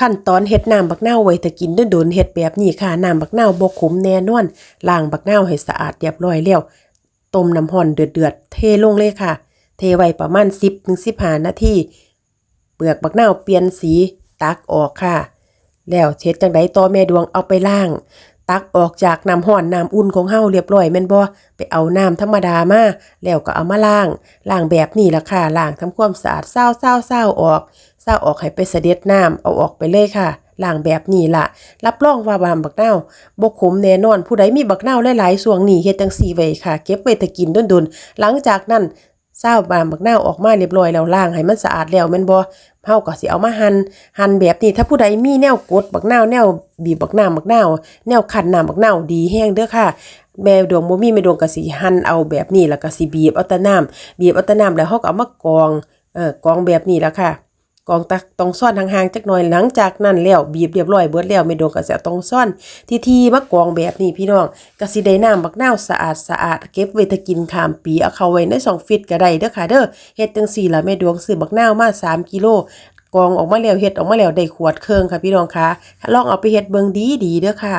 ขั้นตอนเฮ็ดน้ำบักนาไว้ถ้ากินโดนๆเฮ็ดแบบนี้ค่ะน้ำบักนาบ่ขมแน่นอนล้างบักนาให้สะอาดเรียบร้อยแล้วต้มน้ำร้อนเดือดๆเทลงเลยค่ะ เทไว้ประมาณ 10-15นาทีเปลือกบักนาเปลี่ยนสีตักออกค่ะ แล้วเช็ดจังไดต่อแม่ดวงเอาไปล้าง ตักออกจากน้ำห้อนน้ำอุ่นของเฮาเรียบร้อยแม่นบ่ไปเอาน้ำธรรมดามาแล้วก็เอามาล้างล้างแบบนี้ล่ะค่ะล้างทำความสะอาดเศร้าเศร้าเศร้าออก เศร้าออกให้ไปเสด็จน้ำเอาออกไปเลยค่ะล้างแบบนี้ล่ะ รับรองว่าบามบักนาบ่ขมแน่นอนผู้ใดมีบักนาหลายๆช่วงนี้เฮ็ดจังซี่ไว้ค่ะ เก็บไว้ถ้ากินดุนๆหลังจากนั้นเศร้าบามบักนาออกมาเรียบร้อยแล้วล้างให้มันสะอาดแล้วแม่นบ่เฮาก็สิเอามาหั่นหั่นแบบนี้ถ้าผู้ใดมีแนวกดบักนาแนวบีบบักน้ำบักนาแนวคั้นน้ำบักนาดีแฮงเด้อค่ะแม่ดวงบ่มีแม่ดวงก็สิหั่นเอาแบบนี้แล้วก็สิบีบเอาแต่น้ำบีบเอาแต่น้ำแล้วเฮาก็เอามากองเอ่อกองแบบนี้ล่ะค่ะ กองตักต้องซ่อนห่างๆจักหน่อยหลังจากนั้นแล้วบีบเรียบร้อยเบิดแล้วแม่โดวงก็จะต้องซ่อนทีๆมากองแบบนี้พี่น้องก็สิได้น้ำบักนาวสะอาดสะอาดเก็บไว้ถ้ากินข้ามปีเอาเข้าไว้ในช่องฟิตก็ได้เด้อค่ะเด้อเฮ็ดจังซี่ล่ะแม่ดวงซื้อบักนาวมา3กิโลกองออกมาแล้วเฮ็ดออกมาแล้วได้ขวดเครื่องค่ะพี่น้องคะลองเอาไปเฮ็ดเบิ่งดีๆเด้อค่ะ